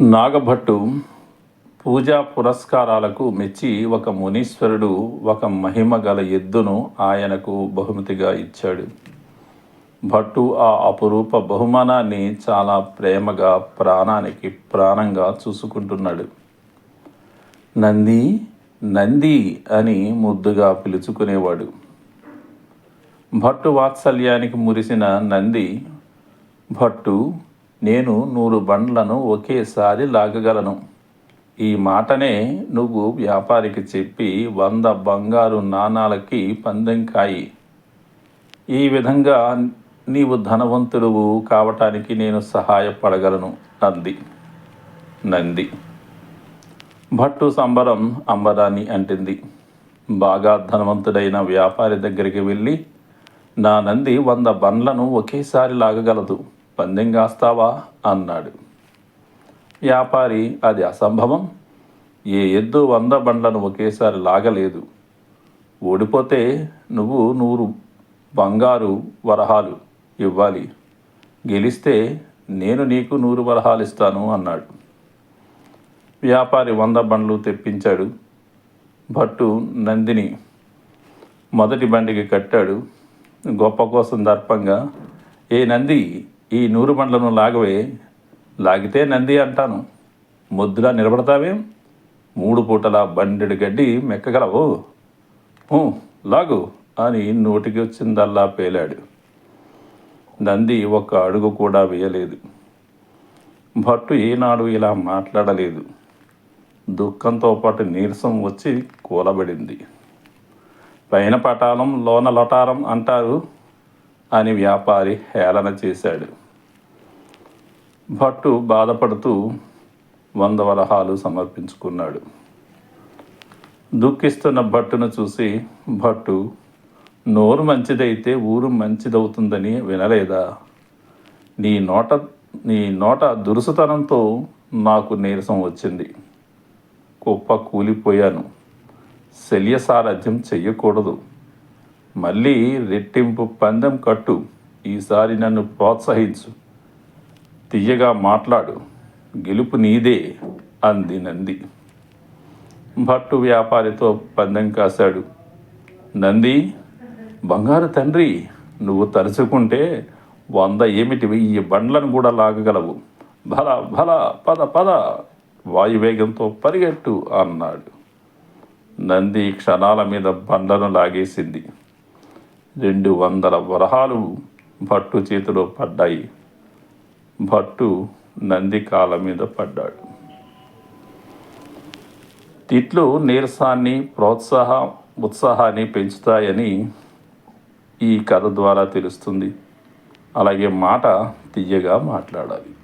నాగభట్టు పూజా పురస్కారాలకు మెచ్చి ఒక మునీశ్వరుడు ఒక మహిమ గల ఎద్దును ఆయనకు బహుమతిగా ఇచ్చాడు. భట్టు ఆ అపురూప బహుమానాన్ని చాలా ప్రేమగా ప్రాణానికి ప్రాణంగా చూసుకుంటున్నాడు. నంది నంది అని ముద్దుగా పిలుచుకునేవాడు. భట్టు వాత్సల్యానికి మురిసిన నంది భట్టు నేను నూరు బండ్లను ఒకేసారి లాగగలను. ఈ మాటనే నువ్వు వ్యాపారికి చెప్పి వంద బంగారు నాణాలకి పందెం కాయి ఈ విధంగా నీవు ధనవంతుడువు కావటానికి నేను సహాయపడగలను నంది. నంది. భట్టు సంబరం అంబరాన్ని అంటింది. బాగా ధనవంతుడైన వ్యాపారి దగ్గరికి వెళ్ళి నా నంది వంద బండ్లను ఒకేసారి లాగగలదు. పందెం కాస్తావా? అన్నాడు. వ్యాపారి అది అసంభవం. ఏ ఎద్దు వంద బండ్లను ఒకేసారి లాగలేదు. ఓడిపోతే నువ్వు నూరు బంగారు వరహాలు ఇవ్వాలి. గెలిస్తే నేను నీకు నూరు వరహాలు ఇస్తాను అన్నాడు. వ్యాపారి వంద బండ్లు తెప్పించాడు. భట్టు నందిని మొదటి బండికి కట్టాడు. గొప్ప కోసం దర్పంగా ఏ నంది ఈ నూరు బండ్లను లాగవే లాగితే నంది అంటాను. ముద్దులా నిలబడతావేం? మూడు పూటల బండెడు గడ్డి మెక్కగలవు? లాగు అని నోటికి వచ్చిందల్లా పేలాడు. నంది ఒక్క అడుగు కూడా వేయలేదు. భట్టు ఏనాడు ఇలా మాట్లాడలేదు. దుఃఖంతో పాటు నీరసం వచ్చి కూలబడింది. పైన పటాలం లోన లటారం అంటారు. అని వ్యాపారి హేళన చేశాడు. భట్టు బాధపడుతూ వంద వరహాలు సమర్పించుకున్నాడు. దుఃఖిస్తున్న భట్టును చూసి భట్టు నోరు మంచిదైతే ఊరు మంచిదవుతుందని వినలేదా? నీ నోట నీ నోట దురుసుతనంతో నాకు నీరసం వచ్చింది. కుప్ప కూలిపోయాను. శల్య సారథ్యం చెయ్యకూడదు. మళ్ళీ రెట్టింపు పందెం కట్టు. ఈసారి నన్ను ప్రోత్సహించు. తీయగా మాట్లాడు. గెలుపు నీదే అంది నంది. భట్టు వ్యాపారితో పందెం కాశాడు. నంది బంగారు తండ్రి నువ్వు తలుచుకుంటే వంద ఏమిటి వెయ్యి బండ్లను కూడా లాగగలవు. భల భల పద పద వాయువేగంతో పరిగెట్టు అన్నాడు. నంది క్షణాల మీద బండను లాగేసింది. రెండు వందల వరహాలు భట్టు చేతిలో పడ్డాయి. భట్టు నంది కాళ్ళ మీద పడ్డాడు. తిట్లు నీరసాన్ని ప్రోత్సాహ ఉత్సాహాన్ని పెంచుతాయని ఈ కథ ద్వారా తెలుస్తుంది. అలాగే మాట తీయగా మాట్లాడాలి.